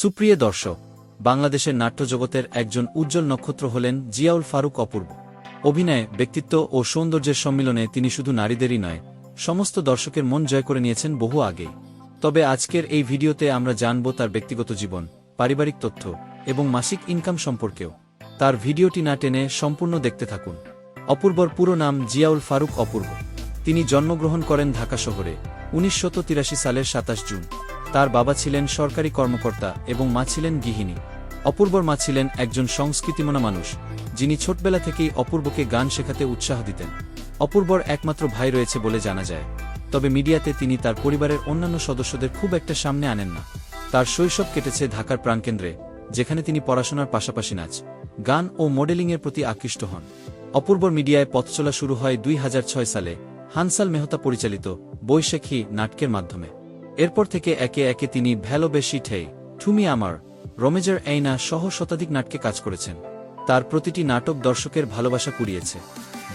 সুপ্রিয় দর্শক, বাংলাদেশের নাট্যজগতের একজন উজ্জ্বল নক্ষত্র হলেন জিয়াউল ফারুক অপূর্ব। অভিনয়ে, ব্যক্তিত্ব ও সৌন্দর্যের সম্মিলনে তিনি শুধু নারীদেরই নয়, সমস্ত দর্শকের মন জয় করে নিয়েছেন বহু আগেই। তবে আজকের এই ভিডিওতে আমরা জানব তার ব্যক্তিগত জীবন, পারিবারিক তথ্য এবং মাসিক ইনকাম সম্পর্কেও। তার ভিডিওটি না টেনে সম্পূর্ণ দেখতে থাকুন। অপূর্বর পুরো নাম জিয়াউল ফারুক অপূর্ব। তিনি জন্মগ্রহণ করেন ঢাকা শহরে, উনিশশো তিরাশি সালের সাতাশ জুন। তার বাবা ছিলেন সরকারি কর্মকর্তা এবং মা ছিলেন গৃহিণী। অপূর্বর মা ছিলেন একজন সংস্কৃতিমনা মানুষ, যিনি ছোটবেলা থেকেই অপূর্বকে গান শেখাতে উৎসাহ দিতেন। অপূর্বর একমাত্র ভাই রয়েছে বলে জানা যায়। তবে মিডিয়াতে তিনি তার পরিবারের অন্যান্য সদস্যদের খুব একটা সামনে আনেন না। তার শৈশব কেটেছে ঢাকার প্রাণকেন্দ্রে, যেখানে তিনি পড়াশোনার পাশাপাশি নাচ, গান ও মডেলিংয়ের প্রতি আকৃষ্ট হন। অপূর্বর মিডিয়ায় পথ চলা শুরু হয় দুই হাজার ছয় সালে, হানসাল মেহতা পরিচালিত বৈশাখী নাটকের মাধ্যমে। এরপর থেকে একে একে তিনি ভ্যালোবেশি ঠেই ঠুমি আমার রমেজার এইনা সহ শতাধিক নাটকে কাজ করেছেন। তার প্রতিটি নাটক দর্শকের ভালোবাসা কুড়িয়েছে।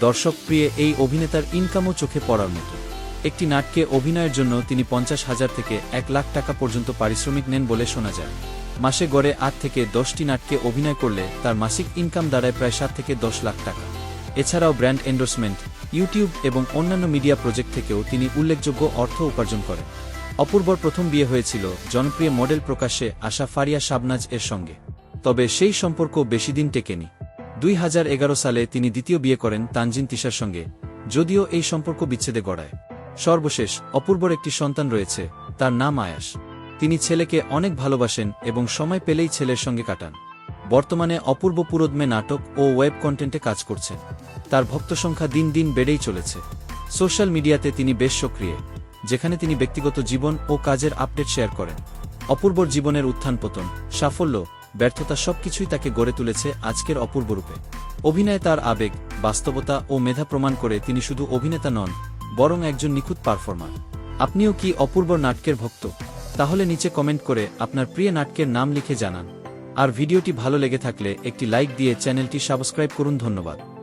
দর্শক প্রিয়ে এই অভিনেতার ইনকামও চোখে পড়ার মতো। একটি নাটকে অভিনয়ের জন্য তিনি পঞ্চাশ হাজার থেকে এক লাখ টাকা পর্যন্ত পারিশ্রমিক নেন বলে শোনা যায়। মাসে গড়ে আট থেকে দশটি নাটকে অভিনয় করলে তার মাসিক ইনকাম দাঁড়ায় প্রায় সাত থেকে দশ লাখ টাকা। এছাড়াও ব্র্যান্ড এন্ডোর্সমেন্ট, ইউটিউব এবং অন্যান্য মিডিয়া প্রজেক্ট থেকেও তিনি উল্লেখযোগ্য অর্থ উপার্জন করেন। অপূর্বর প্রথম বিয়ে হয়েছিল জনপ্রিয় মডেল প্রকাশ্যে আশা ফারিয়া শাবনাজ এর সঙ্গে। তবে সেই সম্পর্ক বেশিদিন টেকেনি। দুই হাজার এগারো সালে তিনি দ্বিতীয় বিয়ে করেন তানজিন তিশার সঙ্গে, যদিও এই সম্পর্ক বিচ্ছেদে গড়ায়। সর্বশেষ, অপূর্বর একটি সন্তান রয়েছে, তার নাম আয়াস। তিনি ছেলেকে অনেক ভালোবাসেন এবং সময় পেলেই ছেলের সঙ্গে কাটান। বর্তমানে অপূর্ব পুরোদমে নাটক ও ওয়েব কন্টেন্টে কাজ করছেন। তার ভক্ত সংখ্যা দিন দিন বেড়েই চলেছে। সোশ্যাল মিডিয়াতে তিনি বেশ সক্রিয়। যেখানে তিনি ব্যক্তিগত জীবন ও কাজের আপডেট শেয়ার করেন। অপূর্বর জীবনের উত্থান পতন, সাফল্য, ব্যর্থতা সবকিছুই তাকে গড়ে তুলেছে আজকের অপূর্ব রূপে। অভিনয় তার আবেগ, বাস্তবতা ও মেধা প্রমাণ করে তিনি শুধু অভিনেতা নন, বরং একজন নিখুঁত পারফর্মার। আপনিও কি অপূর্বর নাটকের ভক্ত? তাহলে নিচে কমেন্ট করে আপনার প্রিয় নাটকের নাম লিখে জানান। আর ভিডিওটি ভালো লেগে থাকলে একটি লাইক দিয়ে চ্যানেলটি সাবস্ক্রাইব করুন ধন্যবাদ।